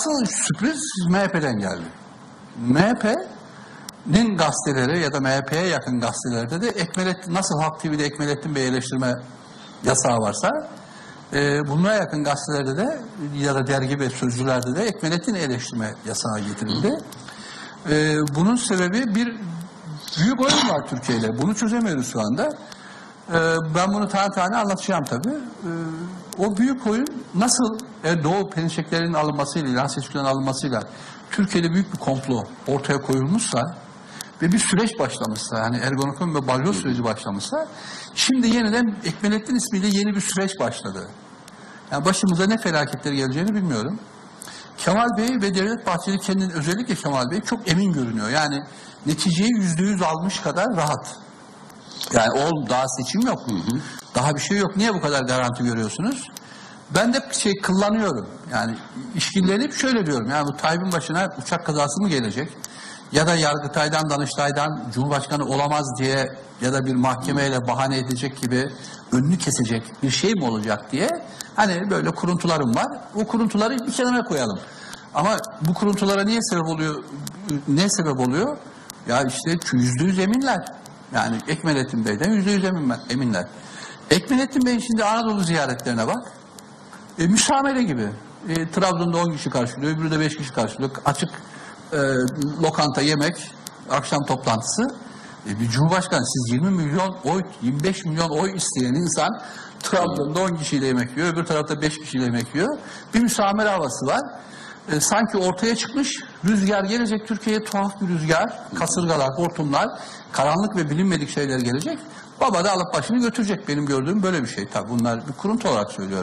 Asıl sürpriz MHP'den geldi. MHP'nin gazeteleri ya da MHP'ye yakın gazetelerde de Ekmelettin, nasıl Halk TV'de Ekmelettin Bey eleştirme yasağı varsa e, bunlara yakın gazetelerde de ya da dergi ve sözcülerde de Ekmelettin eleştirme yasağı getirildi. E, bunun sebebi bir büyük oyun var Türkiye'de. Bunu çözemiyoruz şu anda. Ee, ben bunu tane tane anlatacağım tabii. Ee, o büyük oyun nasıl e, Doğu Perinçeklerin alınmasıyla, İlhan Seçkilerin alınmasıyla Türkiye'de büyük bir komplo ortaya koyulmuşsa ve bir süreç başlamışsa, yani Ergonokon ve Balyoz süreci başlamışsa, şimdi yeniden Ekmelettin ismiyle yeni bir süreç başladı. Yani başımıza ne felaketler geleceğini bilmiyorum. Kemal Bey ve Devlet Bahçeli kendini özellikle Kemal Bey çok emin görünüyor. Yani neticeyi yüzde yüz almış kadar rahat. Yani ol daha seçim yok. Daha bir şey yok. Niye bu kadar garanti görüyorsunuz? Ben de şey kullanıyorum. Yani işkillenip şöyle diyorum. Yani bu Tayyip'in başına uçak kazası mı gelecek? Ya da Yargıtay'dan, Danıştay'dan Cumhurbaşkanı olamaz diye ya da bir mahkemeyle bahane edecek gibi önünü kesecek bir şey mi olacak diye hani böyle kuruntularım var. O kuruntuları bir kenara koyalım. Ama bu kuruntulara niye sebep oluyor? Ne sebep oluyor? Ya işte yüzde yüz eminler. Yani Ekmelettin Bey'den yüzde yüz emin- eminler. Ekmelettin Bey'in şimdi Anadolu ziyaretlerine bak. E, müsamere gibi. E, Trabzon'da 10 kişi karşılıyor, öbürü de 5 kişi karşılıyor. Açık e, lokanta yemek, akşam toplantısı. E, bir cumhurbaşkanı siz 20 milyon oy, 25 milyon oy isteyen insan Trabzon'da 10 kişiyle yemek yiyor, öbür tarafta 5 kişiyle yemek yiyor. Bir müsamere havası var. E, sanki ortaya çıkmış rüzgar gelecek Türkiye'ye tuhaf bir rüzgar, kasırgalar, hortumlar, karanlık ve bilinmedik şeyler gelecek. Baba da alıp başını götürecek benim gördüğüm böyle bir şey. Tabii bunlar bir kuruntu olarak söylüyorum.